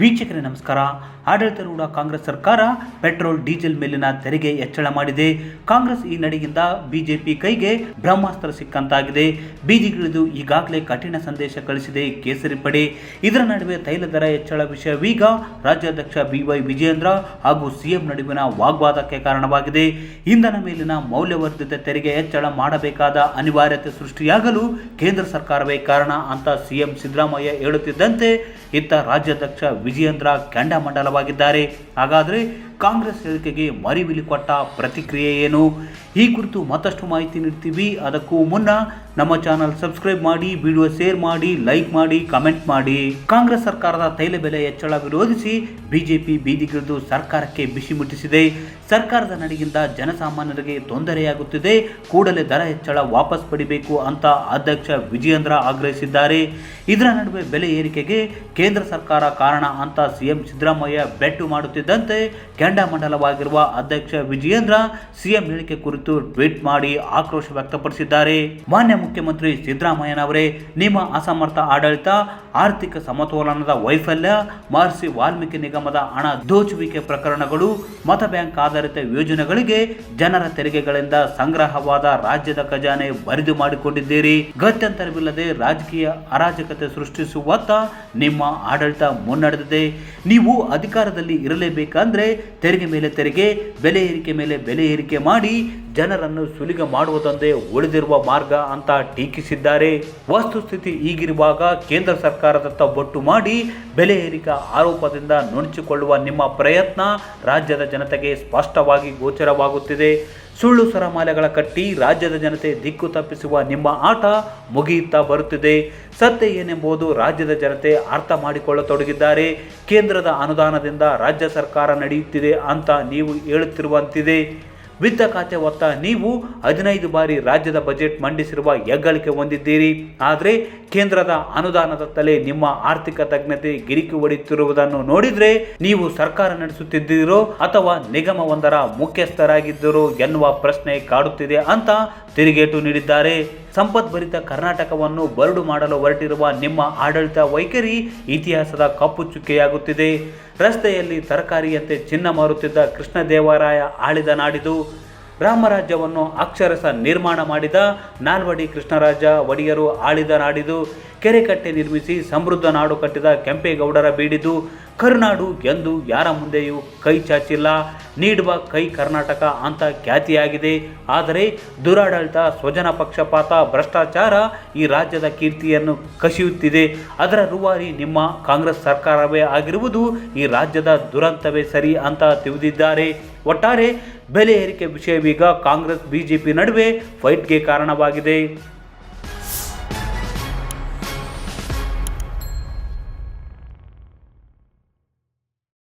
ವೀಕ್ಷಕರೇ ನಮಸ್ಕಾರ. ಆಡಳಿತಾರೂಢ ಕಾಂಗ್ರೆಸ್ ಸರ್ಕಾರ ಪೆಟ್ರೋಲ್, ಡೀಸೆಲ್ ಮೇಲಿನ ತೆರಿಗೆ ಹೆಚ್ಚಳ ಮಾಡಿದೆ. ಕಾಂಗ್ರೆಸ್ ಈ ನಡೆಯಿಂದ ಬಿಜೆಪಿ ಕೈಗೆ ಬ್ರಹ್ಮಾಸ್ತ್ರ ಸಿಕ್ಕಂತಾಗಿದೆ. ಬೀದಿಗಿಳಿದು ಈಗಾಗಲೇ ಕಠಿಣ ಸಂದೇಶ ಕಳಿಸಿದೆ ಕೇಸರಿ ಪಡೆ ಇದರ ನಡುವೆ ತೈಲ ದರ ಹೆಚ್ಚಳ ವಿಷಯವೀಗ ರಾಜ್ಯಾಧ್ಯಕ್ಷ ಬಿವೈ ವಿಜಯೇಂದ್ರ ಹಾಗೂ ಸಿಎಂ ನಡುವಿನ ವಾಗ್ವಾದಕ್ಕೆ ಕಾರಣವಾಗಿದೆ. ಇಂಧನ ಮೇಲಿನ ಮೌಲ್ಯವರ್ಧಿತ ತೆರಿಗೆ ಹೆಚ್ಚಳ ಮಾಡಬೇಕಾದ ಅನಿವಾರ್ಯತೆ ಸೃಷ್ಟಿಯಾಗಲು ಕೇಂದ್ರ ಸರ್ಕಾರವೇ ಕಾರಣ ಅಂತ ಸಿಎಂ ಸಿದ್ದರಾಮಯ್ಯ ಹೇಳುತ್ತಿದ್ದಂತೆ, ಇತ್ತ ರಾಜ್ಯಾಧ್ಯಕ್ಷ ವಿಜಯೇಂದ್ರ ಕೆಂಡಾಮಂಡಲವಾಗಿದ್ದಾರೆ. ಹಾಗಾದರೆ ಕಾಂಗ್ರೆಸ್ ಹೇಳಿಕೆಗೆ ಮರಿವಿಲಿ ಕೊಟ್ಟ ಪ್ರತಿಕ್ರಿಯೆ ಏನು? ಈ ಕುರಿತು ಮತ್ತಷ್ಟು ಮಾಹಿತಿ ನೀಡ್ತೀವಿ. ಅದಕ್ಕೂ ಮುನ್ನ ನಮ್ಮ ಚಾನಲ್ ಸಬ್ಸ್ಕ್ರೈಬ್ ಮಾಡಿ, ವಿಡಿಯೋ ಶೇರ್ ಮಾಡಿ, ಲೈಕ್ ಮಾಡಿ, ಕಮೆಂಟ್ ಮಾಡಿ. ಕಾಂಗ್ರೆಸ್ ಸರ್ಕಾರದ ತೈಲ ಬೆಲೆ ಹೆಚ್ಚಳ ವಿರೋಧಿಸಿ ಬಿಜೆಪಿ ಬೀದಿಗಿಳಿದು ಸರ್ಕಾರಕ್ಕೆ ಬಿಸಿ ಮುಟ್ಟಿಸಿದೆ. ಸರ್ಕಾರದ ನಡೆಯಿಂದ ಜನಸಾಮಾನ್ಯರಿಗೆ ತೊಂದರೆಯಾಗುತ್ತಿದೆ. ಕೂಡಲೇ ದರ ಹೆಚ್ಚಳ ವಾಪಸ್ ಪಡಿಬೇಕು ಅಂತ ಅಧ್ಯಕ್ಷ ವಿಜಯೇಂದ್ರ ಆಗ್ರಹಿಸಿದ್ದಾರೆ. ಇದರ ನಡುವೆ ಬೆಲೆ ಏರಿಕೆಗೆ ಕೇಂದ್ರ ಸರ್ಕಾರ ಕಾರಣ ಅಂತ ಸಿಎಂ ಸಿದ್ದರಾಮಯ್ಯ ಬೆಟ್ಟು ಮಾಡುತ್ತಿದ್ದಂತೆ ಕೆಂಡಾಮಂಡಲವಾಗಿರುವ ಅಧ್ಯಕ್ಷ ವಿಜಯೇಂದ್ರ ಸಿಎಂ ಹೇಳಿಕೆ ಕುರಿತು ಟ್ವೀಟ್ ಮಾಡಿ ಆಕ್ರೋಶ ವ್ಯಕ್ತಪಡಿಸಿದ್ದಾರೆ. ಮಾನ್ಯ ಮುಖ್ಯಮಂತ್ರಿ ಸಿದ್ದರಾಮಯ್ಯನವರೇ ನಿಮ್ಮ ಅಸಮರ್ಥ ಆಡಳಿತ, ಆರ್ಥಿಕ ಸಮತೋಲನದ ವೈಫಲ್ಯ, ಮಹರ್ಷಿ ವಾಲ್ಮೀಕಿ ನಿಗಮದ ಹಣ ದೋಚುವಿಕೆ ಪ್ರಕರಣಗಳು, ಮತ ಬ್ಯಾಂಕ್ ಆಧಾರಿತ ಯೋಜನೆಗಳಿಗೆ ಜನರ ತೆರಿಗೆಗಳಿಂದ ಸಂಗ್ರಹವಾದ ರಾಜ್ಯದ ಖಜಾನೆ ಬರಿದು ಮಾಡಿಕೊಂಡಿದ್ದೀರಿ. ಗತ್ಯಂತರವಿಲ್ಲದೆ ರಾಜಕೀಯ ಅರಾಜಕತೆ ಸೃಷ್ಟಿಸುವತ್ತ ನಿಮ್ಮ ಆಡಳಿತ ಮುನ್ನಡೆದಿದೆ. ನೀವು ಅಧಿಕಾರದಲ್ಲಿ ಇರಲೇಬೇಕಂದ್ರೆ ತೆರಿಗೆ ಮೇಲೆ ತೆರಿಗೆ, ಬೆಲೆ ಏರಿಕೆ ಮೇಲೆ ಬೆಲೆ ಏರಿಕೆ ಮಾಡಿ ಜನರನ್ನು ಸುಲಿಗೆ ಮಾಡುವುದೊಂದೇ ಉಳಿದಿರುವ ಮಾರ್ಗ ಅಂತ ಟೀಕಿಸಿದ್ದಾರೆ. ವಸ್ತುಸ್ಥಿತಿ ಈಗಿರುವಾಗ ಕೇಂದ್ರ ಸರ್ಕಾರದತ್ತ ಬೊಟ್ಟು ಮಾಡಿ ಬೆಲೆ ಏರಿಕೆ ಆರೋಪದಿಂದ ನುಣಚಿಕೊಳ್ಳುವ ನಿಮ್ಮ ಪ್ರಯತ್ನ ರಾಜ್ಯದ ಜನತೆಗೆ ಸ್ಪಷ್ಟವಾಗಿ ಗೋಚರವಾಗುತ್ತಿದೆ. ಸುಳ್ಳು ಸರಮಾಲೆಗಳ ಕಟ್ಟಿ ರಾಜ್ಯದ ಜನತೆ ದಿಕ್ಕು ತಪ್ಪಿಸುವ ನಿಮ್ಮ ಆಟ ಮುಗಿಯುತ್ತಾ ಬರುತ್ತಿದೆ. ಸತ್ಯ ಏನೆಂಬುದು ರಾಜ್ಯದ ಜನತೆ ಅರ್ಥ ಮಾಡಿಕೊಳ್ಳತೊಡಗಿದ್ದಾರೆ. ಕೇಂದ್ರದ ಅನುದಾನದಿಂದ ರಾಜ್ಯ ಸರ್ಕಾರ ನಡೆಯುತ್ತಿದೆ ಅಂತ ನೀವು ಹೇಳುತ್ತಿರುವಂತಿದೆ. ವಿತ್ತ ಖಾತೆ ಹೊತ್ತ ನೀವು ಹದಿನೈದು ಬಾರಿ ರಾಜ್ಯದ ಬಜೆಟ್ ಮಂಡಿಸಿರುವ ಹೆಗ್ಗಳಿಕೆ ಹೊಂದಿದ್ದೀರಿ. ಆದರೆ ಕೇಂದ್ರದ ಅನುದಾನದ ತಲೆ ನಿಮ್ಮ ಆರ್ಥಿಕ ತಜ್ಞತೆ ಗಿರಿಕಿ ಹೊಡೆಯುತ್ತಿರುವುದನ್ನು ನೋಡಿದರೆ ನೀವು ಸರ್ಕಾರ ನಡೆಸುತ್ತಿದ್ದೀರೋ ಅಥವಾ ನಿಗಮವೊಂದರ ಮುಖ್ಯಸ್ಥರಾಗಿದ್ದರು ಎನ್ನುವ ಪ್ರಶ್ನೆ ಕಾಡುತ್ತಿದೆ ಅಂತ ತಿರುಗೇಟು ನೀಡಿದ್ದಾರೆ. ಸಂಪದ್ಭರಿತ ಕರ್ನಾಟಕವನ್ನು ಬರಡು ಮಾಡಲು ಹೊರಟಿರುವ ನಿಮ್ಮ ಆಡಳಿತ ವೈಖರಿ ಇತಿಹಾಸದ ಕಪ್ಪು ಚುಕ್ಕೆಯಾಗುತ್ತಿದೆ. ರಸ್ತೆಯಲ್ಲಿ ತರಕಾರಿಯಂತೆ ಚಿನ್ನ ಮಾರುತ್ತಿದ್ದ ಕೃಷ್ಣದೇವರಾಯ ಆಳಿದ ನಾಡಿದು ರಾಮರಾಜ್ಯವನ್ನು ಅಕ್ಷರಸ ನಿರ್ಮಾಣ ಮಾಡಿದ ನಾಲ್ವಡಿ ಕೃಷ್ಣರಾಜ, ಒಡೆಯರು ಆಳಿದ ನಾಡಿದು ಕೆರೆಕಟ್ಟೆ ನಿರ್ಮಿಸಿ ಸಮೃದ್ಧ ನಾಡು ಕಟ್ಟಿದ ಕೆಂಪೇಗೌಡರ ಬೀಡಿದು, ಕರುನಾಡು ಎಂದು ಯಾರ ಮುಂದೆಯೂ ಕೈ ಚಾಚಿಲ್ಲ, ನೀಡುವ ಕೈ ಕರ್ನಾಟಕ ಅಂತ ಖ್ಯಾತಿಯಾಗಿದೆ. ಆದರೆ ದುರಾಡಳಿತ, ಸ್ವಜನ ಪಕ್ಷಪಾತ, ಭ್ರಷ್ಟಾಚಾರ ಈ ರಾಜ್ಯದ ಕೀರ್ತಿಯನ್ನು ಕಸಿಯುತ್ತಿದೆ. ಅದರ ರೂವಾರಿ ನಿಮ್ಮ ಕಾಂಗ್ರೆಸ್ ಸರ್ಕಾರವೇ ಆಗಿರುವುದು ಈ ರಾಜ್ಯದ ದುರಂತವೇ ಸರಿ ಅಂತ ತಿಳಿದಿದ್ದಾರೆ. ಒಟ್ಟಾರೆ ಬೆಲೆ ಏರಿಕೆ ವಿಷಯವೀಗ ಕಾಂಗ್ರೆಸ್ ಬಿಜೆಪಿ ನಡುವೆ ಫೈಟ್ಗೆ ಕಾರಣವಾಗಿದೆ.